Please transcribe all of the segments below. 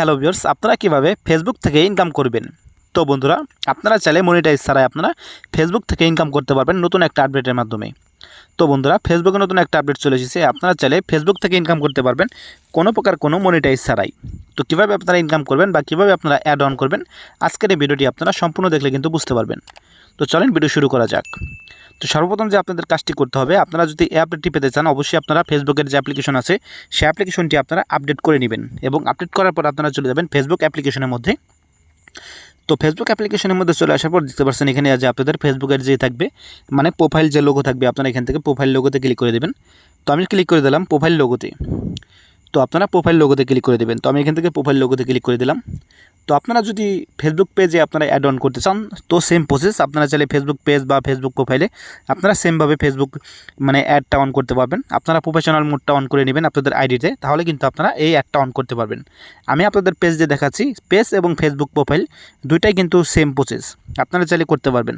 Hello viewers আপনারা কীভাবে Facebook থেকে ইনকাম করবেন? তো বন্ধুরা, আপনারা চাইলে মনিটাইজ ছাড়াই আপনারা ফেসবুক থেকে ইনকাম করতে পারবেন নতুন একটা আপডেটের মাধ্যমে। তো বন্ধুরা ফেসবুকে নতুন একটা আপডেট চলে এসেছে, আপনারা চাইলে ফেসবুক থেকে ইনকাম করতে পারবেন কোনো প্রকার কোনো মনিটাইজ ছাড়াই। তো কীভাবে আপনারা ইনকাম করবেন বা কীভাবে আপনারা অ্যাড অন করবেন, আজকের এই ভিডিওটি আপনারা সম্পূর্ণ দেখলে কিন্তু বুঝতে পারবেন। তো চলেন ভিডিও শুরু করা যাক। তো সর্বপ্রথম যে আপনাদের কাজটি করতে হবে, আপনারা যদি এই পেতে চান, অবশ্যই আপনারা ফেসবুকের যে অ্যাপ্লিকেশন আছে, সেই অ্যাপ্লিকেশনটি আপনারা আপডেট করে নেবেন এবং আপডেট করার পর আপনারা চলে যাবেন ফেসবুক অ্যাপ্লিকেশনের মধ্যে। তো ফেসবুক অ্যাপ্লিকেশনের মধ্যে চলে আসার পর দেখতে পাচ্ছেন এখানে যে আপনাদের ফেসবুকের যে থাকবে মানে প্রোফাইল যে লোগো থাকবে, আপনারা এখান থেকে প্রোফাইল লোগোতে ক্লিক করে দেবেন। তো আমি ক্লিক করে দিলাম প্রোফাইল লোগোতে তো আপনারা প্রোফাইল লোগোতে ক্লিক করে দেবেন। তো আমি এখান থেকে প্রোফাইল লোগোতে ক্লিক করে দিলাম। তো আপনারা যদি ফেসবুক পেজে আপনারা অ্যাড অন করতে চান, তো সেম প্রসেস আপনারা চাইলে ফেসবুক পেজ বা ফেসবুক প্রোফাইলে আপনারা সেমভাবে ফেসবুক মানে অ্যাডটা অন করতে পারবেন। আপনারা প্রফেশনাল মোডটা অন করে নেবেন আপনাদের আইডিতে তাহলে কিন্তু আপনারা এই অ্যাডটা অন করতে পারবেন। আমি আপনাদের পেজ দিয়ে দেখাচ্ছি পেজ এবং ফেসবুক প্রোফাইল দুইটাই কিন্তু সেম প্রসেস আপনারা চাইলে করতে পারবেন।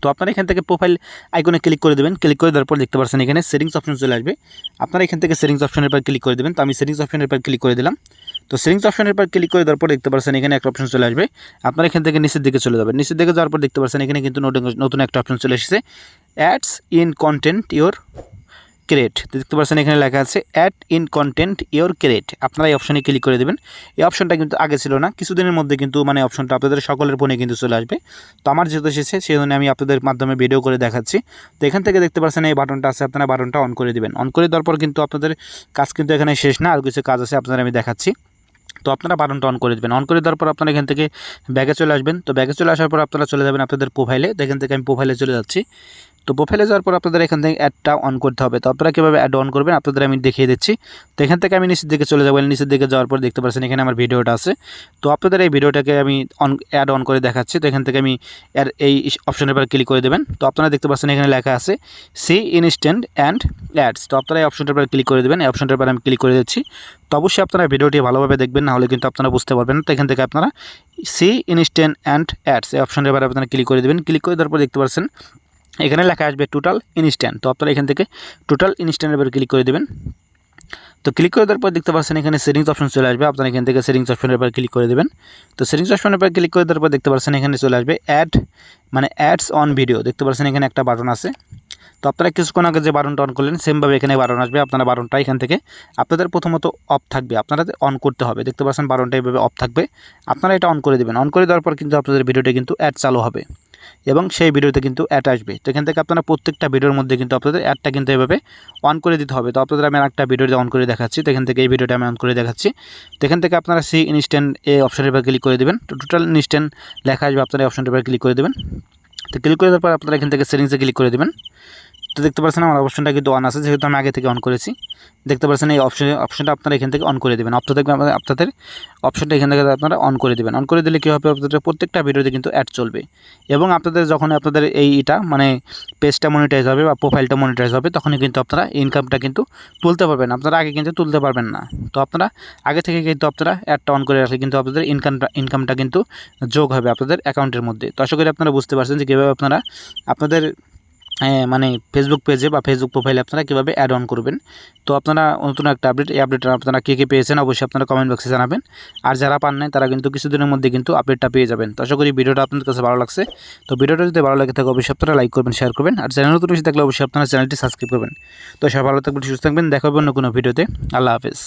তো আপনারা এখান থেকে প্রোফাইল আইকনে ক্লিক করে দেবেন ক্লিক করে দেওয়ার পর দেখতে পাচ্ছেন এখানে সেটিংস অপশন চলে আসবে। আপনারা এখান থেকে সেটিংস অপশনের পর ক্লিক করে দেবেন, তো আমি সেটিংস অপশনের পর ক্লিক করে দিলাম। তো সেটিংস অপশনের পর ক্লিক করে দেওয়ার পর দেখতে পাচ্ছেন এখানে একটা অপশন চলে আসবে। আপনারা এখান থেকে নিচের দিকে চলে যাবেন। নিচের দিকে যাওয়ার পর দেখতে পাচ্ছেন এখানে কিন্তু নতুন একটা অপশন চলে এসেছে। Ads in content your create দেখতে পাচ্ছেন এখানে লেখা আছে add in content your create আপনারা এই অপশনে ক্লিক করে দেবেন। এই অপশনটা কিন্তু আগে ছিল না। কিছুদিনের মধ্যে কিন্তু মানে অপশনটা আপনাদের সকলের ফোনে কিন্তু চলে আসবে। তো আমার যেহেতু এসেছে সেই জন্য আমি আপনাদের মাধ্যমে ভিডিও করে দেখাচ্ছি। তো এখান থেকে দেখতে পাচ্ছেন এই বাটনটা আছে, আপনারা বাটনটা অন করে দেবেন। অন করে দেওয়ার পর কিন্তু আপনাদের কাজ কিন্তু এখানে শেষ না। আর কিছু কাজ আছে আপনাদের আমি দেখাচ্ছি। তো আপনারা বাটনটা অন করে দেবেন। অন করে দেওয়ার পর আপনারা এখান থেকে ব্যাগে চলে আসবেন। তো ব্যাগে চলে আসার পর আপনারা চলে যাবেন আপনাদের প্রোফাইলে তো এখান থেকে আমি প্রোফাইলে চলে যাচ্ছি। তো প্রোফাইলে যাওয়ার পর আপনাদের এখান থেকে অ্যাডটা অন করতে হবে। তো আপনারা কীভাবে অ্যাড অন করবেন, আপনাদের আমি দেখিয়ে দিচ্ছি। তো এখান থেকে আমি নিচের দিকে চলে যাব। নিচের দিকে যাওয়ার পর দেখতে পাচ্ছেন এখানে আমার ভিডিওটা আছে। তো আপনাদের এই ভিডিওটাকে আমি অন অ্যাড অন করে দেখাচ্ছি। তো এখান থেকে আমি এই অপশনের পর ক্লিক করে দেবেন। তো আপনারা দেখতে পাচ্ছেন এখানে লেখা আছে সি ইনস্ট্যান্ট অ্যান্ড অ্যাডস তো আপনারা এই অপশনটার পর ক্লিক করে দেবেন। এই অপশনটার পর আমি ক্লিক করে দিচ্ছি। তো অবশ্যই আপনারা ভিডিওটি ভালোভাবে দেখবেন না হলে কিন্তু আপনারা বুঝতে পারবেন তো এখান থেকে আপনারা সি ইনস্ট্যান্ট অ্যান্ড অ্যাডস এই অপশনের পর আপনারা ক্লিক করে দেবেন। ক্লিক করে দেওয়ার পর দেখতে পাচ্ছেন এখানে লেখা আসবে টোটাল ইনস্ট্যান্ট তো আপনারা এখান থেকে টোটাল ইনস্ট্যান্টের উপর ক্লিক করে দেবেন। তো ক্লিক করে দেওয়ার পর দেখতে পাচ্ছেন এখানে সেটিংস অপশন চলে আসবে। আপনারা এখান থেকে সেটিংস অপশনের উপর ক্লিক করে দেবেন। তো সেটিংস অপশনের উপর ক্লিক করে দেওয়ার পর দেখতে পাচ্ছেন এখানে চলে আসবে অ্যাড মানে অ্যাডস অন ভিডিও দেখতে পাচ্ছেন এখানে একটা বাটন আছে। তো আপনারা কিছুক্ষণ আগে যে বাটনটা অন করলেন, সেমভাবে এখানে বাটন আসবে, আপনারা বাটনটা এখান থেকে আপনাদের প্রথমত অফ থাকবে, আপনারা অন করতে হবে, দেখতে পাচ্ছেন বাটনটা এইভাবে অফ থাকবে, আপনারা এটা অন করে দেবেন অন করে দেওয়ার পর কিন্তু আপনাদের ভিডিওটা কিন্তু অ্যাড চালু হবে এবং সেই ভিডিওতে কিন্তু অ্যাড আসবে। তো এখান থেকে আপনারা প্রত্যেকটা ভিডিওর মধ্যে কিন্তু আপনাদের অ্যাডটা কিন্তু এভাবে অন করে দিতে হবে। তো আপনাদের আমি একটা ভিডিওতে অন করে দেখাচ্ছি, তো এখান থেকে এই ভিডিওটা আমি অন করে দেখাচ্ছি। তো এখান থেকে আপনারা সি ইনস্ট্যান্ট এই অপশনের উপর ক্লিক করে দেবেন, তো টোটাল ইনস্ট্যান্ট লেখা আসবে, আপনারা এই অপশনটার উপর ক্লিক করে দেবেন। তো ক্লিক করে দেওয়ার পর আপনারা এখান থেকে সেটিংসে ক্লিক করে দেবেন। তো দেখতে পাচ্ছেন আমার অপশনটা কিন্তু অন আছে, যেহেতু আমি আগে থেকে অন করেছি। দেখতে পাচ্ছেন এই অপশন অপশনটা আপনারা এখান থেকে অন করে দেবেন। আপনাদের আপনাদের অপশনটা এখান থেকে আপনারা অন করে দেবেন। অন করে দিলে কী হবে? আপনাদের প্রত্যেকটা ভিডিওতে কিন্তু অ্যাড চলবে। এবং আপনাদের যখন আপনাদের এই এটা মানে পেজটা মনিটাইজ হবে বা প্রোফাইলটা মনিটাইজ হবে, তখনই কিন্তু আপনারা ইনকামটা কিন্তু তুলতে পারবেন। আপনারা আগে কিন্তু তুলতে পারবেন না। তো আপনারা আগে থেকে কিন্তু আপনারা অ্যাডটা অন করে রাখলে কিন্তু আপনাদের ইনকামটা ইনকামটা কিন্তু যোগ হবে আপনাদের অ্যাকাউন্টের মধ্যে। তো আশা করি আপনারা বুঝতে পারছেন যে কীভাবে আপনারা, আপনাদের মানে ফেসবুক পেজে বা ফেসবুক প্রোফাইলে আপনারা কীভাবে অ্যাড অন করবেন? তো আপনারা নতুন একটা আপডেট এই আপডেটটা আপনারা কে কে পেয়েছেন অবশ্যই আপনারা কমেন্ট বক্সে জানাবেন। আর যারা পান নাই, তারা কিন্তু কিছুদিনের মধ্যে কিন্তু আপডেটটা পেয়ে যাবেন। তো আশা করি ভিডিওটা আপনাদের কাছে ভালো লাগছে। তো ভিডিওটা যদি ভালো লাগে থাকে অবশ্যই আপনারা লাইক করবেন শেয়ার করবেন। আর চ্যানেল নতুন বেশি থাকলে অবশ্যই আপনারা চ্যানেলটি সাবস্ক্রাইব করবেন। তো সবাই ভালো থাকবেন, সুস্থ থাকবেন। দেখা হবে অন্য কোনো ভিডিওতে। আল্লাহ হাফেজ।